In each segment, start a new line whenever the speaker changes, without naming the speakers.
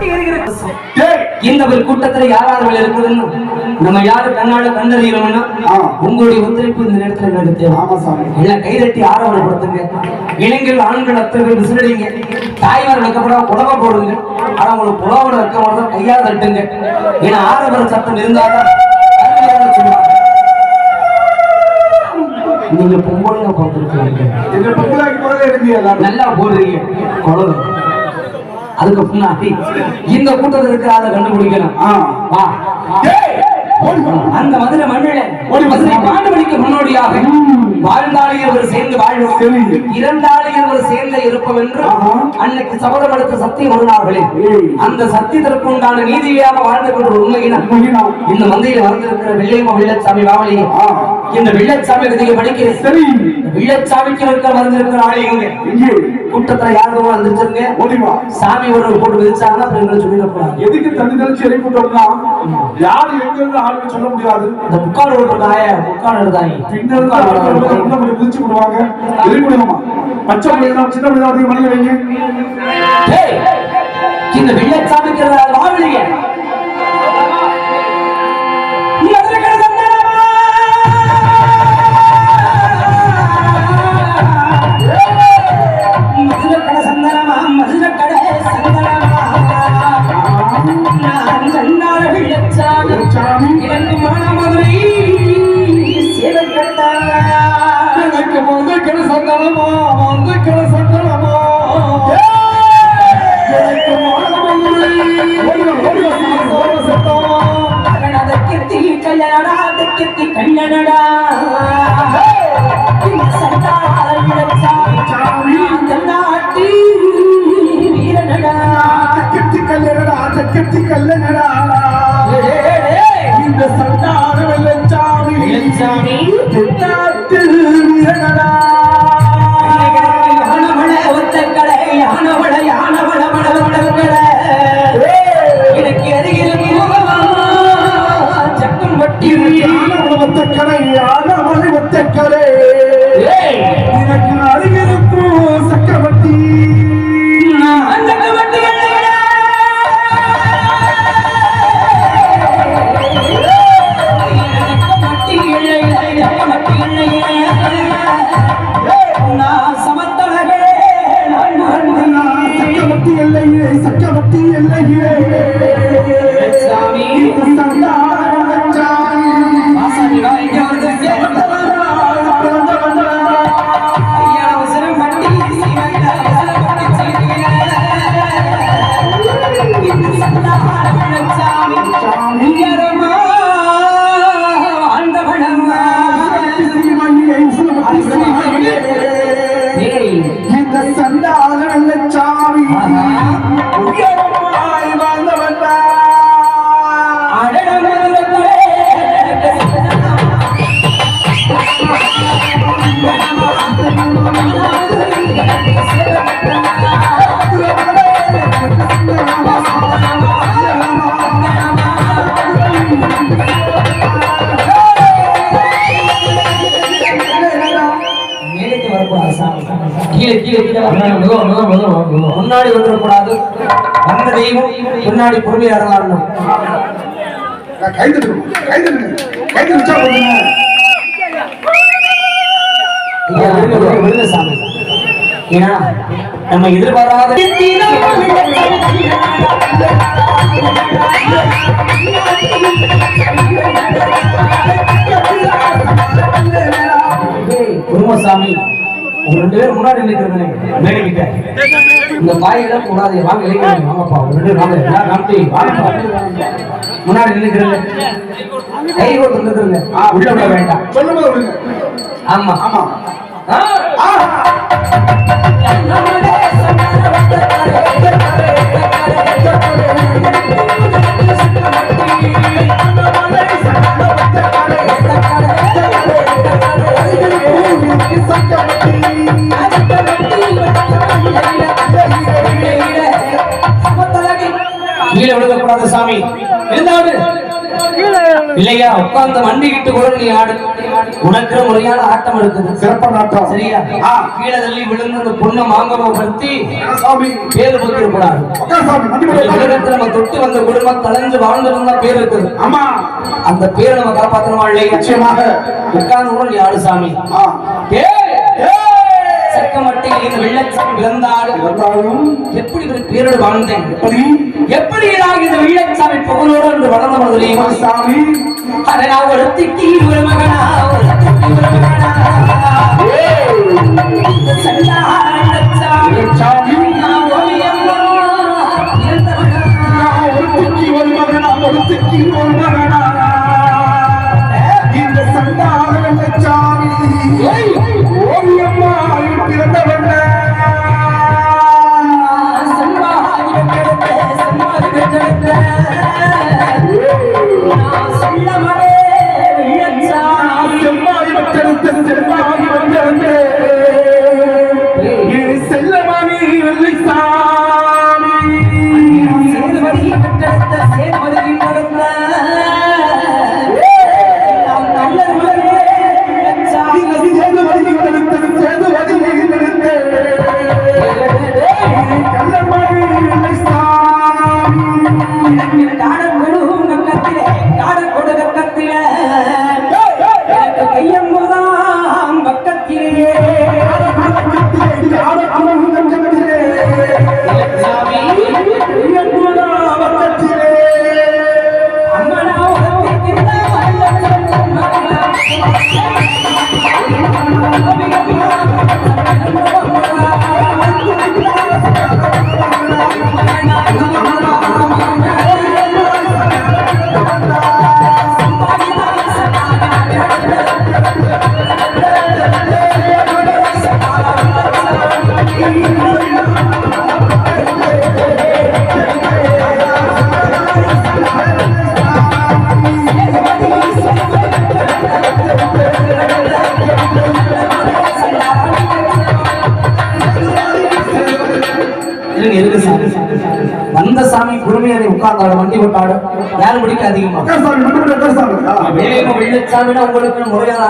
டேய்,
இந்த ஒரு கூட்டத்துல யாராவது இருக்குதுன்னு? நம்ம யாரு கண்ணால கண்டறியணும்னா. உங்களுடைய ஒத்துழைப்பு இந்த நேரத்துல தேவை.
ஆமா சாமி.
எல்லாம் கைதட்டி ஆரவப்படுத்துங்க இளைஞர்கள் ஆண்கள் அத்தனை பேர் விசிலடிங்க தாய்மார் வைக்கப்படாம புடவை போடுங்க. ஆனா உங்களுக்கு புடவோட வைக்க மாட்டோம் கையால் தட்டுங்க. ஏன்னா ஆரவர சத்தம் இருந்தாதான் சொல்லுவாங்க நீங்க பொம்பளையா பார்த்துருக்கீங்க. நல்லா போடுறீங்க. குழந்தை அதுக்கு முன்னாடி இந்த கூட்டத்தில் இருக்கிற ஆளை கண்டுபிடிக்கணும். வா. அந்த மதுரை மண்ணில
வா.
மதுரை பாண்டுமணிக்கு முன்னோடியாக வாழ்ந்தாளிகள் ஒரு சேர்ந்து வாழ்வோம்
சரி.
ஒரு சேர்ந்து இருப்போம் என்று. அன்னைக்கு சபதம் எடுத்த சத்தியம் வருகிறார்களே
ஏய்.
அந்த சத்தியத்திற்கு உண்டான நீதியாக வாழ்ந்து கொண்ட ஒரு உண்மையினா. இந்த மந்தையில் வந்திருக்கிற வெள்ளையம்மா வெள்ளச்சாமி வாவலியே. இந்த வெள்ளச்சாமி படிக்கிறேன்.
சரி.
வெள்ளச்சாமிக்கு இருக்க வந்திருக்கிற
எங்கே?
கூட்டத்துல யாரும் வந்துருச்சுங்க
ஓடி வா
சாமி ஒரு போட்டு விதிச்சாங்கன்னா எங்களை
எதுக்கு தண்ணி தெளிச்சு இறக்கி விட்டோம்னா? யாரு எங்க இருந்து ஆளுன்னு சொல்ல முடியாது.
இந்த முக்கால் ஓட்டு தாய. முக்கால்
பின்னர் ஒரு உள்ள போய் மிதிச்சு விடுவாங்க எரி பச்சை பிள்ளைங்க சின்ன பிள்ளைங்க அதிகம் வைங்க
இந்த வெள்ளச்சாமிக்கு வாவலிய முன்னாடி வந்துடக்கூடாது வந்த தெய்வம் முன்னாடி பொறுமையா சாமி. ஏன்னா நம்ம எதிர்பாராத குருமசாமி ரெண்டு பேரும் முன்னாடி நிற்கிறேன் மேடைக்கிட்ட இந்த பாயெல்லாம் கூடாது. வாங்க இளைஞர்கள் வாங்கப்பா. ரெண்டு வாங்க. வாங்கப்பா. முன்னாடி நின்னுக்கிறேன் கை கொடுத்து நின்னுக்கிறேங்க உள்ள விட வேண்டாம்.
சொல்லும்போது விடுங்க.
ஆமா.
ஆமா.
ஆ. உட்கார்ந்து மண்டிக்கிட்டு கூட நீ ஆடு உனக்கு முறையான ஆட்டம் இருக்குது.
சிறப்பான ஆட்டம்
சரியா. கீழே தள்ளி விழுந்து அந்த பொண்ணை மாங்கவை படுத்தி பேரு பத்திர கூடாது
உட்கார் சாமி
இந்த
மன்னிப்பு
உலகத்துல நம்ம தொட்டு வந்த குடும்பம் கலைஞ்சு வாழ்ந்திருந்தா பேர் இருக்குது.
ஆமா.
அந்த பேரை நம்ம காப்பாற்றணுமா இல்லையா?
நிச்சயமாக.
உட்கார்ந்து கூட நீ ஆடு சாமி.
ஆ.
வெள்ளச்சாமி
இருந்தாலும்
எப்படி ஒரு பேரோடு வாழ்ந்தேன்?
எப்படி?
எப்படி நான் இந்த வெள்ளச்சாமி புகழோடு என்று வளர்ந்த தெரியுமா
சாமி.
நான் ஒரு திக்கி ஒரு மகனா. ஒரு மகனா எனக்கு காடக் குடுமையை உட்கார்ந்தாடு வண்டி விட்டாடு யாரும் பிடிக்க அதிகமா வேலையும் வெள்ளச்சாமினா உங்களுக்கு முறையான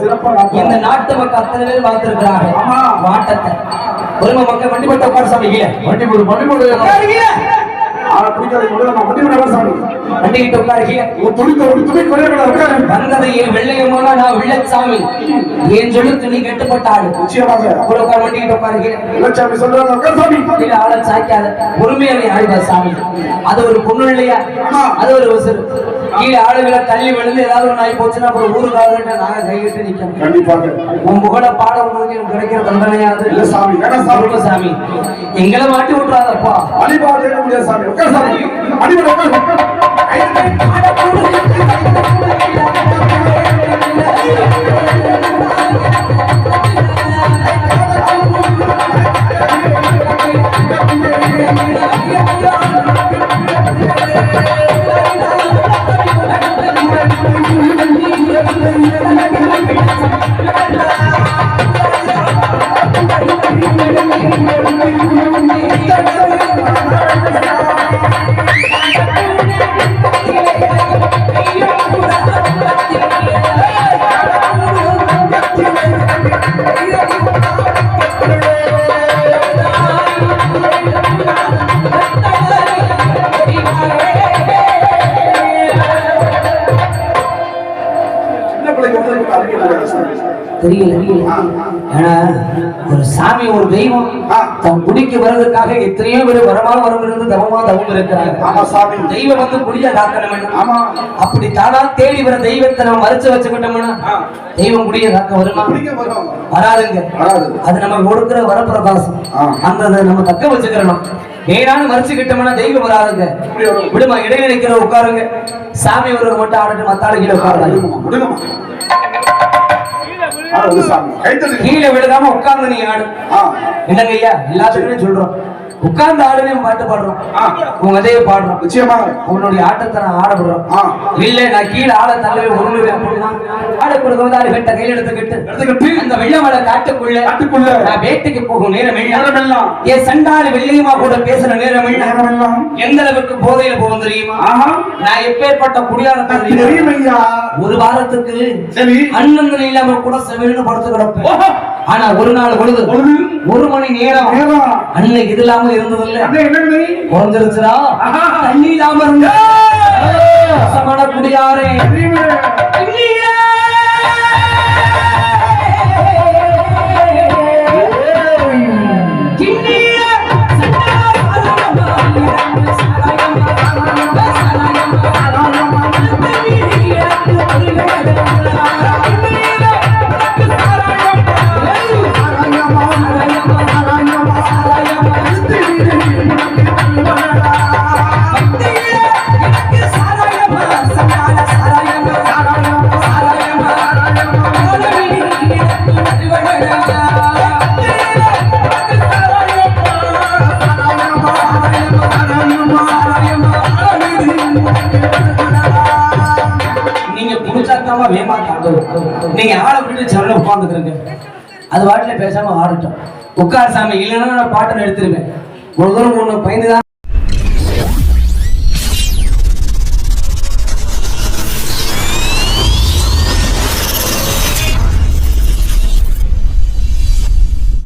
சிறப்பான ஆட்டம்.
இந்த நாட்டு மக்கள் அத்தனை பேர் பார்த்திருக்கிறாங்க
ஆமா.
வாட்டத்தை ஒருமை மக்கள் வண்டி போட்டு உட்கார சாமி கீழே.
வண்டிபோடு வண்டிபோடு
உட்காரு கீழே.
ஆளை பிடிக்காத முதல்ல வண்டிபோடு சாமி
வண்டி கிட்ட உட்காரு கீழே.
ஒரு துணி ஒரு துணி குறைய உட்காரு
வந்தது என் வெள்ளையம்மா நான் வெள்ளச்சாமி என் சொல்லுக்கு நீ கட்டுப்பட்ட
நிச்சயமாக.
கூட உட்கார் வண்டி கிட்ட உட்காரு கீழே.
இளச்சாமி சொல்றாங்க உட்கார் சாமி.
கீழே ஆளை சாய்க்காத. பொறுமையாக ஆடுவா சாமி? அது ஒரு பொண்ணு இல்லையா. அது ஒரு உசுறு. கீழே ஆளுகளை தள்ளி விழுந்து ஏதாவது ஒன்று ஆகி போச்சுன்னா அப்புறம் ஊருக்காக நாங்க கையிட்டு நிக்கணும்
கண்டிப்பாக.
உன் புகழ பாட உங்களுக்கு எனக்கு கிடைக்கிற தண்டனையாது
இல்ல சாமி சாமி.
சாமி. எங்களை மாட்டி விட்டுறாதப்பா.
அடிபா கேட்க முடியாது சாமி சாமி. அடிபட
தெரியல. ஏன்னா ஒரு சாமி ஒரு தெய்வம். தன் குடிக்கு வர்றதுக்காக எத்தனையோ பேர் வரமான வரம் இருந்து தவமா தவம் இருக்கிறாங்க.
ஆமா சாமி.
தெய்வம் வந்து குடிய காக்கணும்
ஆமா.
அப்படி தானா தேடி வர தெய்வத்தை நம்ம மறைச்சு வச்சுக்கிட்டோம்னா. தெய்வம் குடிய காக்க வருமா? வராதுங்க.
வராது.
அது நமக்கு கொடுக்கிற வரப்பிரகாசம். அந்த நம்ம தக்க வச்சுக்கிறணும். ஏனாலும் மறைச்சுக்கிட்டோம்னா தெய்வம் வராதுங்க. விடுமா இடையில நிக்கிற உட்காருங்க. சாமி ஒருவர் மட்டும் ஆடட்டு மத்தாளு கீழே உட்காருங்க. கீழே விழுகாம உட்கார்ந்து நீ ஆடு என்னங்க ஐயா எல்லாத்துக்குமே சொல்றோம். உட்கார்ந்து ஆடுனே பாட்டு பாடுறோம். உங்க அதே பாடுறோம்.
நிச்சயமாக.
உன்னுடைய ஆட்டத்தை நான் ஆட விடுறோம் இல்ல நான் கீழே ஆள தள்ளவே உருளுவேன் அப்படின்னா ஆட கொடுக்க வந்து ஆடு வெட்ட கையில் எடுத்துக்கிட்டு
எடுத்துக்கிட்டு
அந்த வெள்ளமலை காட்டுக்குள்ள
காட்டுக்குள்ள.
நான் வேட்டைக்கு போகும் நேரம் இல்ல.
நேரமெல்லாம்.
என் சண்டாளி வெள்ளியமா கூட பேசுற நேரம் இல்ல
நேரமெல்லாம்.
எந்த அளவுக்கு போதையில போகும் தெரியுமா? நான் எப்பேற்பட்ட குடியாரத்தை
தெரியும்
ஒரு வாரத்துக்கு
சரி.
அண்ணன் இல்லாம கூட செவின்னு படுத்து கிடப்பேன். ஆனா ஒரு நாள் பொழுது ஒரு மணி நேரம் அன்னைக்கு இது இல்லாம
அண்ணே என்னங்க
குறைஞ்சிருச்சுடா. தண்ணி இல்லாம இருந்த. குடியாரே.
தெரியுமே
நீங்க வேமா தாண்டவும் நீங்க ஆளை விட்டு செவல உட்காந்துக்கிறீங்க அது வாட்டில பேசாம ஆடட்டும். உட்கார் சாமி இல்லைன்னா நான் பாட்டை எடுத்துருவேன். ஒரு தூரம் ஒண்ணு பயந்துதான்